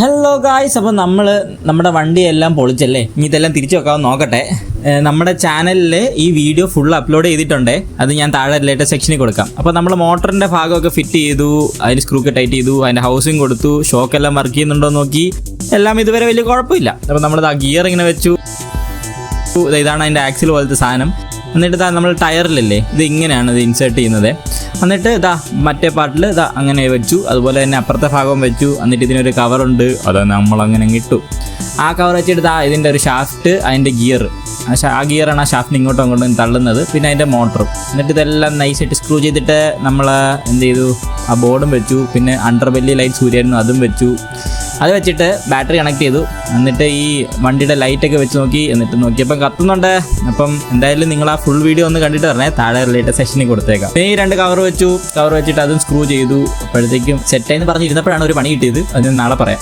Hello guys അപ്പോൾ നമ്മൾ നമ്മുടെ വണ്ടിയെല്ലാം പൊളിച്ചല്ലേ? ഇനി ഇതെല്ലാം തിരിച്ചു വെക്കാൻ നോക്കട്ടെ. നമ്മുടെ ചാനലിൽ ഈ വീഡിയോ ഫുൾ അപ്ലോഡ് ചെയ്തിട്ടുണ്ട്. അത് ഞാൻ താഴെ ലേറ്റസ്റ്റ് സെക്ഷനിൽ കൊടുക്കാം. അപ്പോൾ നമ്മൾ മോട്ടറിന്റെ ഭാഗമൊക്കെ ഫിറ്റ് ചെയ്തു അതിന് സ്ക്രൂക്ക് ടൈറ്റ് ചെയ്തു അതിന്റെ ഹൗസിങ് കൊടുത്തു ഷോക്കെല്ലാം വർക്ക് ചെയ്യുന്നുണ്ടോ നോക്കി. എല്ലാം ഇതുവരെ വലിയ കുഴപ്പമില്ല. അപ്പോൾ നമ്മൾ ആ ഗിയർ ഇങ്ങനെ വെച്ചു. ഇതാണ് അതിന്റെ ആക്സിൽ പോലത്തെ സാധനം. എന്നിട്ട് ഇതാ നമ്മൾ ടയറിലല്ലേ ഇത് ഇങ്ങനെയാണ് ഇത് ഇൻസേർട്ട് ചെയ്യുന്നത്. എന്നിട്ട് ഇതാ മറ്റേ പാർട്ടിൽ ഇതാ അങ്ങനെ വെച്ചു അതുപോലെ തന്നെ അപ്പുറത്തെ ഭാഗം വെച്ചു എന്നിട്ട് ഇതിനൊരു കവറുണ്ട് അത് നമ്മൾ അങ്ങനെ ഇട്ടു. ആ കവർ വെച്ചിട്ട് ഇതാ ഇതിന്റെ ഒരു ഷാഫ്റ്റ് അതിന്റെ ഗിയർ ആ ഗിയറാണ് ആ ഷാഫ്റ്റിന് ഇങ്ങോട്ടും അങ്ങോട്ടും തള്ളുന്നത് പിന്നെ അതിന്റെ മോട്ടറും എന്നിട്ട് ഇതെല്ലാം നൈസായിട്ട് സ്ക്രൂ ചെയ്തിട്ട് നമ്മൾ എന്ത് ചെയ്തു? ആ ബോർഡും വെച്ചു പിന്നെ അണ്ടർ ബെല്ലി ലൈറ്റ് സൂര്യായിരുന്നു അതും വെച്ചു. അത് വെച്ചിട്ട് ബാറ്ററി കണക്ട് ചെയ്തു. എന്നിട്ട് ഈ വണ്ടിയുടെ ലൈറ്റൊക്കെ വെച്ച് നോക്കി എന്നിട്ട് നോക്കിയപ്പം കത്തുന്നുണ്ട്. അപ്പം എന്തായാലും നിങ്ങൾ ആ ഫുൾ വീഡിയോ ഒന്ന് കണ്ടിട്ട് പറഞ്ഞേ താഴെ റിലേറ്റഡ് സെഷനിൽ കൊടുത്തേക്കാം. ഈ രണ്ട് കവർ വെച്ചു. കവർ വെച്ചിട്ട് അതും സ്ക്രൂ ചെയ്തു. അപ്പോഴത്തേക്കും സെറ്റായെന്ന് പറഞ്ഞിരുന്നപ്പോഴാണ് ഒരു പണി കിട്ടിയത്. അത് നാളെ പറയാം.